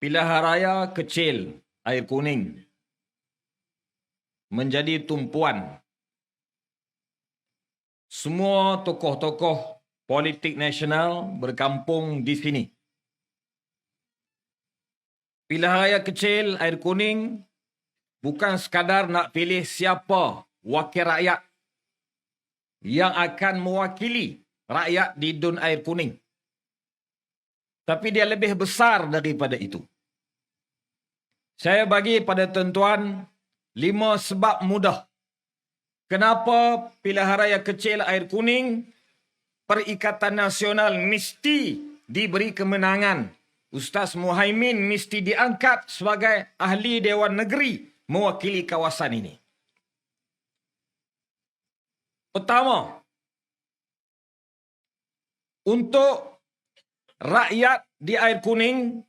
Pilihan raya kecil air kuning menjadi tumpuan semua tokoh-tokoh politik nasional berkampung di sini. Pilihan raya kecil air kuning bukan sekadar nak pilih siapa wakil rakyat yang akan mewakili rakyat di Dun Air Kuning. Tapi dia lebih besar daripada itu. Saya bagi pada tuan-tuan lima sebab mudah. Kenapa pilihan raya kecil air kuning Perikatan Nasional mesti diberi kemenangan. Ustaz Muhaimin mesti diangkat sebagai ahli Dewan Negeri mewakili kawasan ini. Pertama, untuk rakyat di air kuning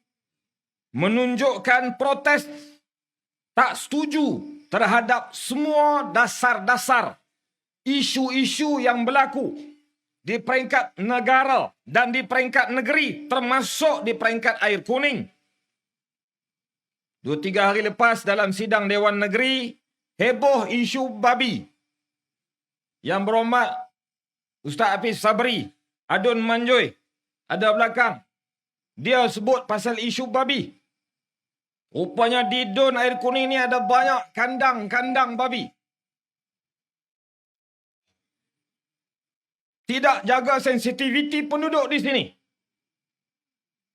menunjukkan protes tak setuju terhadap semua dasar-dasar isu-isu yang berlaku di peringkat negara dan di peringkat negeri termasuk di peringkat air kuning. Dua tiga hari lepas dalam sidang Dewan Negeri, heboh isu babi. Yang berhormat Ustaz Hafiz Sabri, Adun Manjoy, ada belakang. Dia sebut pasal isu babi. Rupanya di Dun Air Kuning ni ada banyak kandang-kandang babi. Tidak jaga sensitiviti penduduk di sini.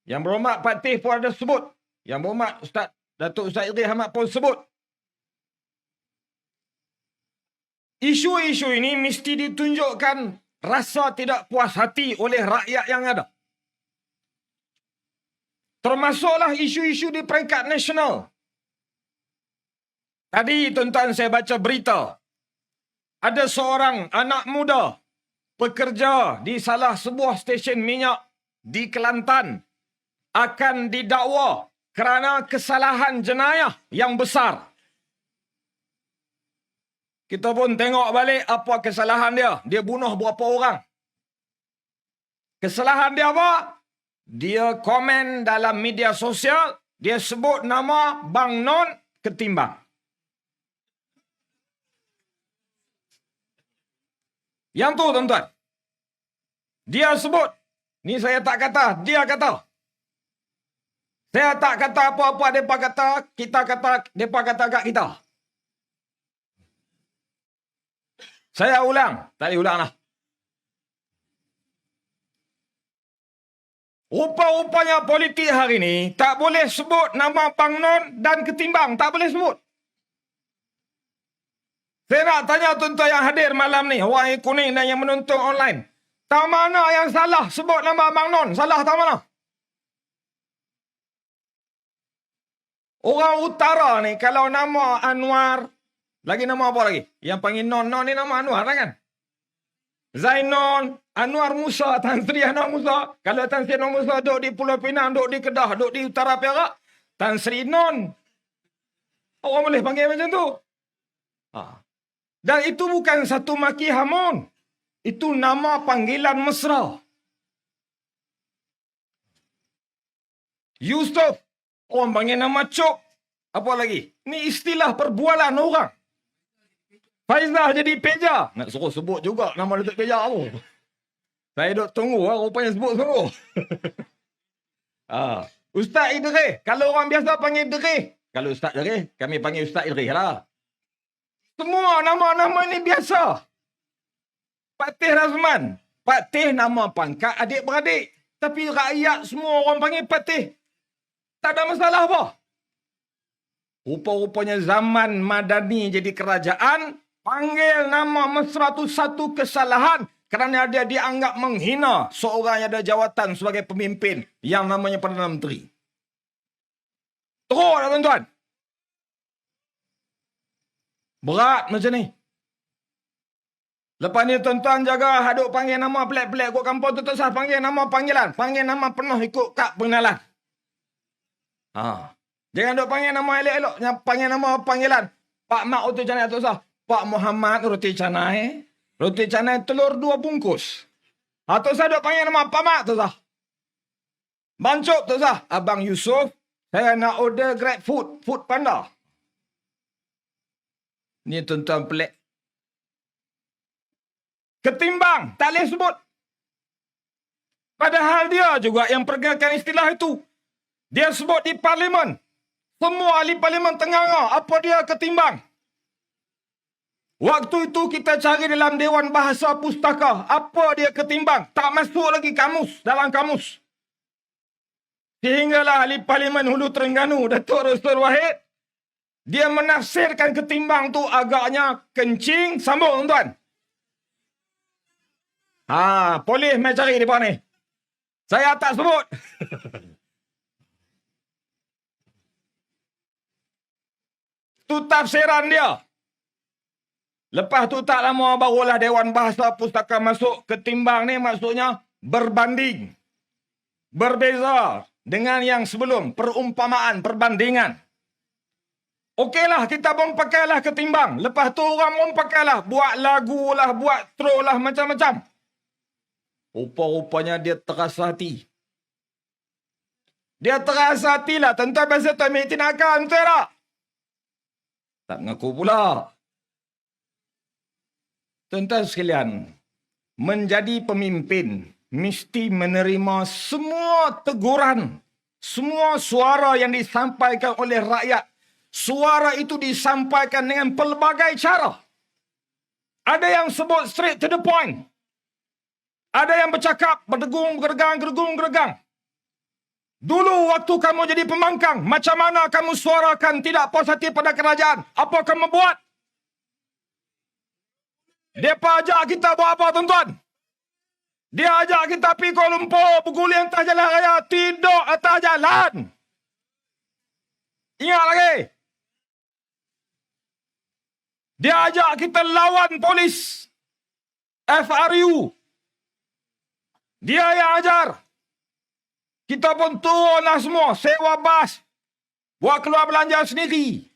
Yang berhormat Pak Tih pun ada sebut. Yang berhormat Ustaz Datuk Ustaz Idris Ahmad pun sebut. Isu-isu ini mesti ditunjukkan rasa tidak puas hati oleh rakyat yang ada. Termasuklah isu-isu di peringkat nasional. Tadi tuan-tuan saya baca berita. Ada seorang anak muda pekerja di salah sebuah stesen minyak di Kelantan akan didakwa kerana kesalahan jenayah yang besar. Kita pun tengok balik apa kesalahan dia. Dia bunuh berapa orang. Kesalahan dia apa? Dia komen dalam media sosial, dia sebut nama Bang Non ketimbang. Yang tu tuan-tuan. Dia sebut. Ni saya tak kata, dia kata. Saya tak kata apa-apa mereka kata, kita kata, mereka kata kat kita. Saya ulang. Tak boleh ulang lah. Rupa-rupanya politik hari ini tak boleh sebut nama Bang Non dan Ketimbang. Tak boleh sebut. Saya nak tanya tuan-tuan yang hadir malam ni, yang kuning dan yang menonton online. Tak mana yang salah sebut nama Bang Non? Salah tak mana? Orang utara ni kalau nama Anwar, lagi nama apa lagi? Yang panggil Non, Non ni nama Anwar lah kan? Zainon, Anwar Musa, Tan Sri Anwar Musa. Kalau Tan Sri Anwar Musa duduk di Pulau Pinang, duduk di Kedah, duduk di Utara Perak, Tan Sri Non. Orang boleh panggil macam tu. Ha. Dan itu bukan satu maki hamun. Itu nama panggilan mesra. Yusuf. Orang panggil nama Cok. Apa lagi? Ini istilah perbualan orang. Faizah jadi peja. Nak suruh sebut juga nama Datuk Peja tu. Saya duk tunggu lah rupanya sebut suruh. ah. Ustaz Idris. Kalau orang biasa panggil Idris. Kalau Ustaz Idris, kami panggil Ustaz Idris lah. Semua nama-nama ni biasa. Pak Teh Razman. Pak Teh nama pangkat adik-beradik. Tapi rakyat semua orang panggil Pak Teh. Tak ada masalah apa. Rupa-rupanya zaman Madani jadi kerajaan, panggil nama mesra tu satu kesalahan kerana dia dianggap menghina seorang yang ada jawatan sebagai pemimpin yang namanya Perdana Menteri. Teruk tak tuan-tuan? Berat macam ni. Lepas ni tuan-tuan jaga haduk panggil nama pelik-pelik kot kampung tu tak sah panggil nama panggilan. Panggil nama penuh ikut kad pengenalan. Ha. Jangan duk panggil nama elok-elok. Panggil nama panggilan. Pak Mak Roti Canai tu sah. Pak Muhammad Roti Canai. Roti Canai telur dua bungkus. Atau ha, saya duk panggil nama Pak Mak tu sah. Bancuk tu sah. Abang Yusuf. Saya nak order grab food. Food panda. Ni tuan-tuan pelik. Ketimbang. Tak boleh sebut. Padahal dia juga yang perkenalkan istilah itu. Dia sebut di parlimen. Semua ahli parlimen tengah apa dia ketimbang. Waktu itu kita cari dalam Dewan Bahasa Pustaka. Apa dia ketimbang? Tak masuk lagi kamus dalam kamus. Sehinggalah ahli parlimen Hulu Terengganu, Datuk Rasul Wahid, dia menafsirkan ketimbang tu agaknya kencing. Sambung tuan. Ha, polis mai cari depan ni. Saya tak sebut. tu tafsiran dia. Lepas tu tak lama barulah Dewan Bahasa Pustaka masuk ketimbang ni maksudnya berbanding. Berbeza dengan yang sebelum. Perumpamaan, perbandingan. Okeylah, kita pun pakailah ketimbang. Lepas tu orang pun pakailah. Buat lagu lah, buat throw lah, macam-macam. Rupa-rupanya dia terasa hati. Dia terasa hati lah. Tentu biasa tu ambil tindakan, betul tak? Tak mengaku pula. Tuan-tuan sekalian, menjadi pemimpin mesti menerima semua teguran, semua suara yang disampaikan oleh rakyat. Suara itu disampaikan dengan pelbagai cara. Ada yang sebut straight to the point. Ada yang bercakap berdegung, gergang, gergung, gergang. Dulu waktu kamu jadi pembangkang, macam mana kamu suarakan tidak positif pada kerajaan? Apa kamu buat? Dia ajak kita buat apa tuan-tuan? Dia ajak kita pergi Kuala Lumpur, berguling atas jalan raya, tidur atas jalan. Ingat lagi? Dia ajak kita lawan polis. FRU. Dia yang ajar. Kita pun turunlah semua, sewa bas. Buat keluar belanja sendiri.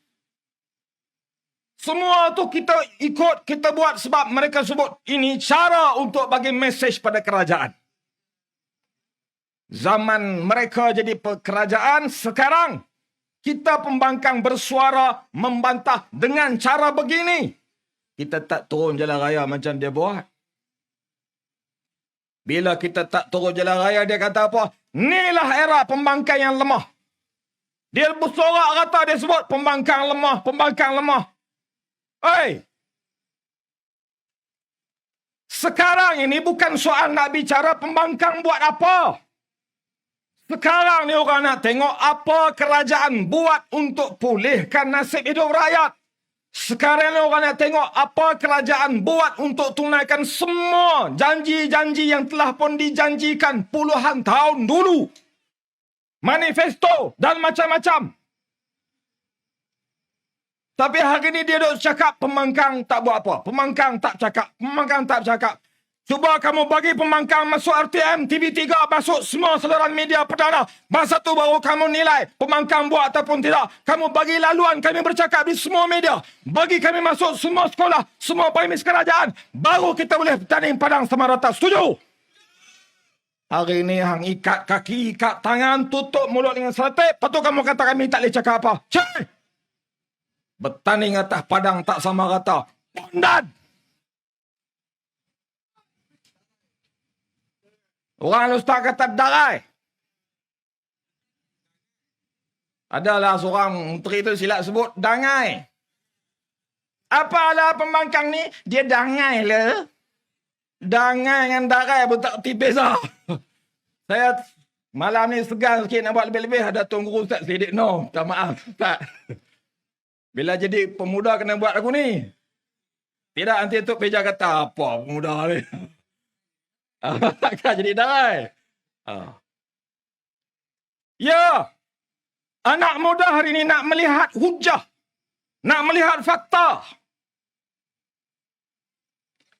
Semua tu kita ikut, kita buat sebab mereka sebut ini cara untuk bagi mesej pada kerajaan. Zaman mereka jadi kerajaan, sekarang kita pembangkang bersuara membantah dengan cara begini. Kita tak turun jalan raya macam dia buat. Bila kita tak turun jalan raya, dia kata apa? Inilah era pembangkang yang lemah. Dia bersorak kata dia sebut pembangkang lemah, pembangkang lemah. Oi. Sekarang ini bukan soal nak bicara pembangkang buat apa. Sekarang ni orang nak tengok apa kerajaan buat untuk pulihkan nasib hidup rakyat. Sekarang ni orang nak tengok apa kerajaan buat untuk tunaikan semua janji-janji yang telah pun dijanjikan puluhan tahun dulu. Manifesto dan macam-macam. Tapi hari ni dia duk cakap pembangkang tak buat apa. Pembangkang tak cakap. Pembangkang tak cakap. Cuba kamu bagi pembangkang masuk RTM, TV3, masuk semua saluran media perdana. Masa tu baru kamu nilai pembangkang buat ataupun tidak. Kamu bagi laluan kami bercakap di semua media. Bagi kami masuk semua sekolah, semua premis kerajaan. Baru kita boleh tanding padang sama rata. Setuju? Hari ini hang ikat kaki, ikat tangan, tutup mulut dengan seletik. Lepas tu kamu kata kami tak boleh cakap apa. Cik! Bertanding atas padang tak sama rata. Pondan! Orang ustaz kata darai. Adalah seorang menteri itu silap sebut dangai. Apalah pembangkang ni? Dia dangai le. Dangai dengan darai pun tak tipis lah. Saya malam ni segan sikit nak buat lebih-lebih. Ada tunggu Ustaz Sidik. No, tak maaf. Tak. Bila jadi pemuda kena buat aku ni. Tidak nanti tu peja kata apa pemuda ni. Takkan jadi darai. Ah. Ya. Anak muda hari ini nak melihat hujah. Nak melihat fakta.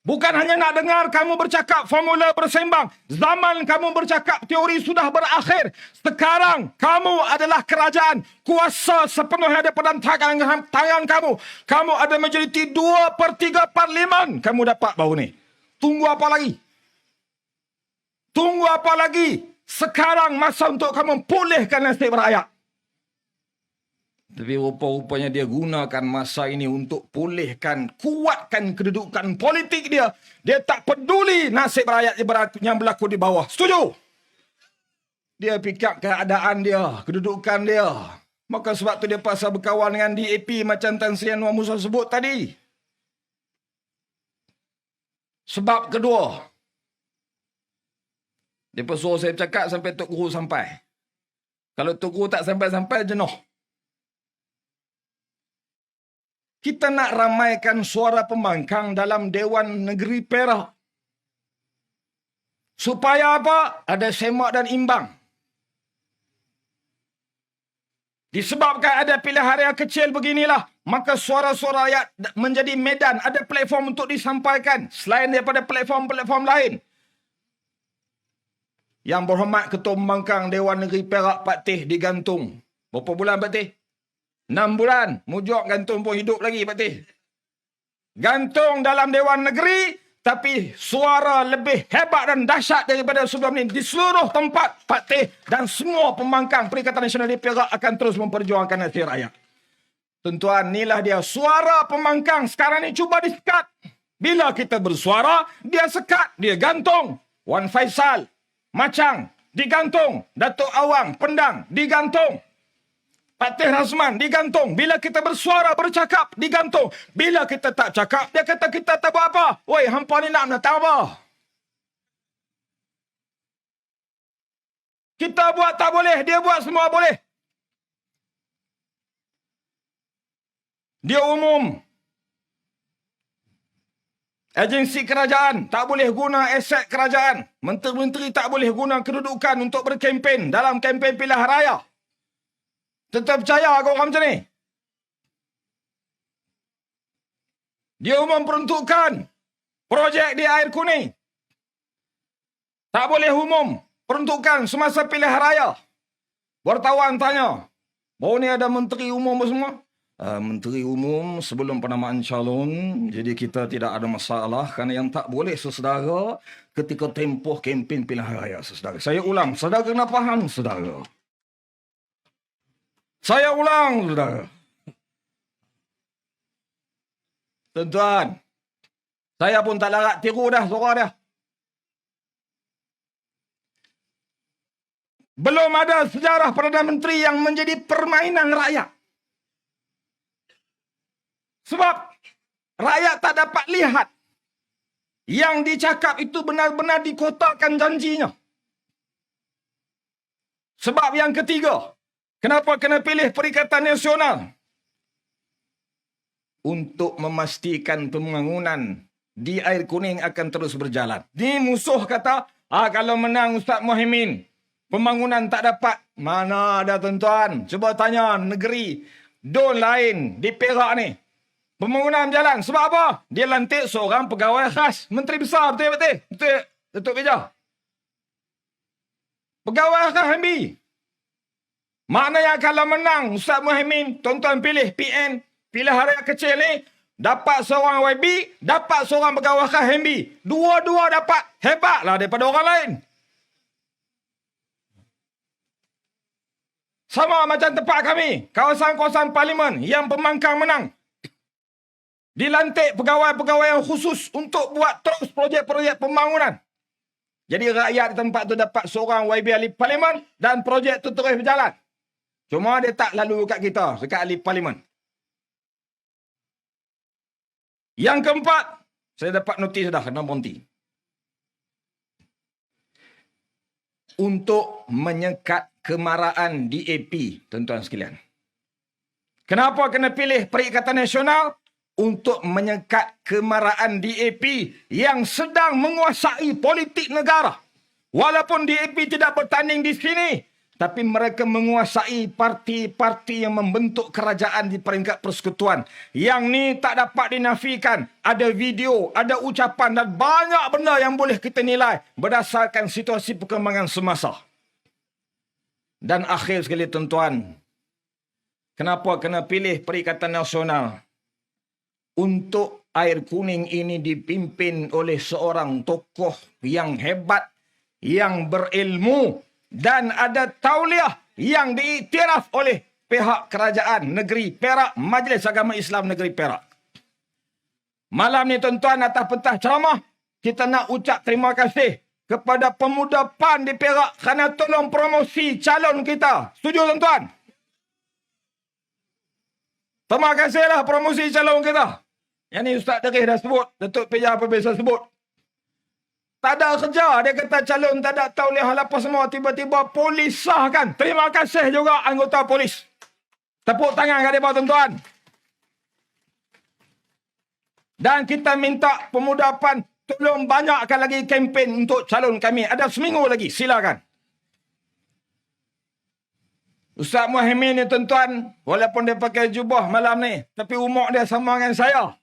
Bukan hanya nak dengar kamu bercakap formula bersembang. Zaman kamu bercakap teori sudah berakhir. Sekarang kamu adalah kerajaan. Kuasa sepenuhnya ada pada tangan, tangan kamu. Kamu ada majoriti dua per tiga parlimen. Kamu dapat baru ni. Tunggu apa lagi? Tunggu apa lagi? Sekarang masa untuk kamu pulihkan nasib rakyat. Tapi rupa-rupanya dia gunakan masa ini untuk pulihkan, kuatkan kedudukan politik dia. Dia tak peduli nasib rakyat yang berlaku di bawah. Setuju? Dia fikir keadaan dia, kedudukan dia. Maka sebab tu dia pasal berkawan dengan DAP macam Tan Sri Anwar Musa sebut tadi. Sebab kedua, dia suruh saya cakap sampai Tok Guru sampai. Kalau Tok Guru tak sampai-sampai, jenuh. Kita nak ramaikan suara pembangkang dalam Dewan Negeri Perak. Supaya apa? Ada semak dan imbang. Disebabkan ada pilihan yang kecil beginilah, maka suara-suara rakyat menjadi medan, ada platform untuk disampaikan selain daripada platform-platform lain. Yang berhormat Ketua Pembangkang Dewan Negeri Perak Pak Teh digantung. Berapa bulan Pak Teh? Enam bulan. Mujok gantung pun hidup lagi, Pak Tih. Gantung dalam Dewan Negeri, tapi suara lebih hebat dan dahsyat daripada sebelum ini. Di seluruh tempat, Pak Tih dan semua pembangkang Perikatan Nasional di Perak akan terus memperjuangkan nasib rakyat. Tentuan, inilah dia. Suara pembangkang sekarang ini cuba disekat. Bila kita bersuara, dia sekat, dia gantung. Wan Faisal, Macang, digantung. Datuk Awang, Pendang, digantung. Pak Teh Razman digantung. Bila kita bersuara, bercakap, digantung. Bila kita tak cakap, dia kata kita tak buat apa. Woi, hampa ni nak menatang apa? Kita buat tak boleh, dia buat semua boleh. Dia umum. Agensi kerajaan tak boleh guna aset kerajaan. Menteri-menteri tak boleh guna kedudukan untuk berkempen dalam kempen pilihan raya. Tetap percaya kau orang macam ni? Dia umum peruntukan projek di air kuning. Tak boleh umum peruntukan semasa pilihan raya. Wartawan tanya, bahawa ni ada menteri umum semua? Uh, menteri umum sebelum penamaan calon, jadi kita tidak ada masalah kerana yang tak boleh sesedara ketika tempoh kempen pilihan raya sesedara. Saya ulang, saudara kena faham, saudara. Saya ulang, saudara. Tuan-tuan, saya pun tak larat tiru dah suara dia. Belum ada sejarah Perdana Menteri yang menjadi permainan rakyat. Sebab rakyat tak dapat lihat yang dicakap itu benar-benar dikotakkan janjinya. Sebab yang ketiga, Kenapa kena pilih Perikatan Nasional? Untuk memastikan pembangunan di air kuning akan terus berjalan. Di musuh kata, ah, kalau menang Ustaz Muhyiddin, pembangunan tak dapat. Mana ada tuan-tuan? Cuba tanya negeri don lain di Perak ni. Pembangunan jalan. Sebab apa? Dia lantik seorang pegawai khas. Menteri besar betul-betul. Betul, Datuk Beja. Pegawai khas MB. Maknanya kalau menang Ustaz Muhammad, tuan-tuan pilih PN, pilih hari kecil ni, dapat seorang YB, dapat seorang pegawai HMB. Dua-dua dapat. Hebatlah daripada orang lain. Sama macam tempat kami, kawasan-kawasan parlimen yang pemangkang menang. Dilantik pegawai-pegawai yang khusus untuk buat terus projek-projek pembangunan. Jadi rakyat di tempat tu dapat seorang YB ahli parlimen dan projek tu terus berjalan. Cuma dia tak lalu kat kita, dekat ahli parlimen. Yang keempat, saya dapat notis dah kena berhenti. Untuk menyekat kemarahan DAP, tuan-tuan sekalian. Kenapa kena pilih Perikatan Nasional? Untuk menyekat kemarahan DAP yang sedang menguasai politik negara. Walaupun DAP tidak bertanding di sini, tapi mereka menguasai parti-parti yang membentuk kerajaan di peringkat persekutuan. Yang ni tak dapat dinafikan. Ada video, ada ucapan dan banyak benda yang boleh kita nilai berdasarkan situasi perkembangan semasa. Dan akhir sekali tuan-tuan, kenapa kena pilih Perikatan Nasional? Untuk air kuning ini dipimpin oleh seorang tokoh yang hebat, yang berilmu, dan ada tauliah yang diiktiraf oleh pihak kerajaan negeri Perak, Majlis Agama Islam Negeri Perak. Malam ni tuan-tuan atas pentah ceramah, kita nak ucap terima kasih kepada pemuda PAN di Perak kerana tolong promosi calon kita. Setuju tuan-tuan? Terima kasihlah promosi calon kita. Yang ni Ustaz Derih dah sebut. Datuk apa biasa sebut. Tak ada kerja. Dia kata calon tak ada tahu lihat apa semua. Tiba-tiba polis sahkan. Terima kasih juga anggota polis. Tepuk tangan kat mereka tuan-tuan. Dan kita minta pemuda PAN tolong banyakkan lagi kempen untuk calon kami. Ada seminggu lagi. Silakan. Ustaz Muhammad ni tuan-tuan, walaupun dia pakai jubah malam ni, tapi umur dia sama dengan saya.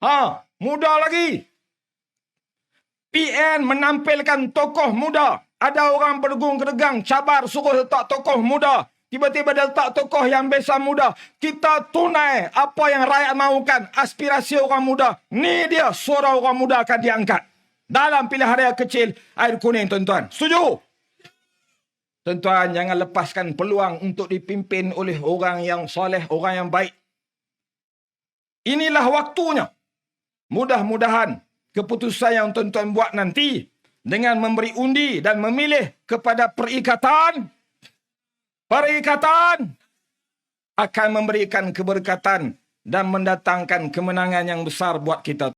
Ha, muda lagi. PN menampilkan tokoh muda. Ada orang bergung keregang, cabar suruh letak tokoh muda. Tiba-tiba dia letak tokoh yang biasa muda. Kita tunai apa yang rakyat mahukan. Aspirasi orang muda. Ni dia suara orang muda akan diangkat. Dalam pilihan raya kecil air kuning tuan-tuan. Setuju? Tuan-tuan jangan lepaskan peluang untuk dipimpin oleh orang yang soleh, orang yang baik. Inilah waktunya. Mudah-mudahan keputusan yang tuan-tuan buat nanti dengan memberi undi dan memilih kepada perikatan Perikatan akan memberikan keberkatan dan mendatangkan kemenangan yang besar buat kita.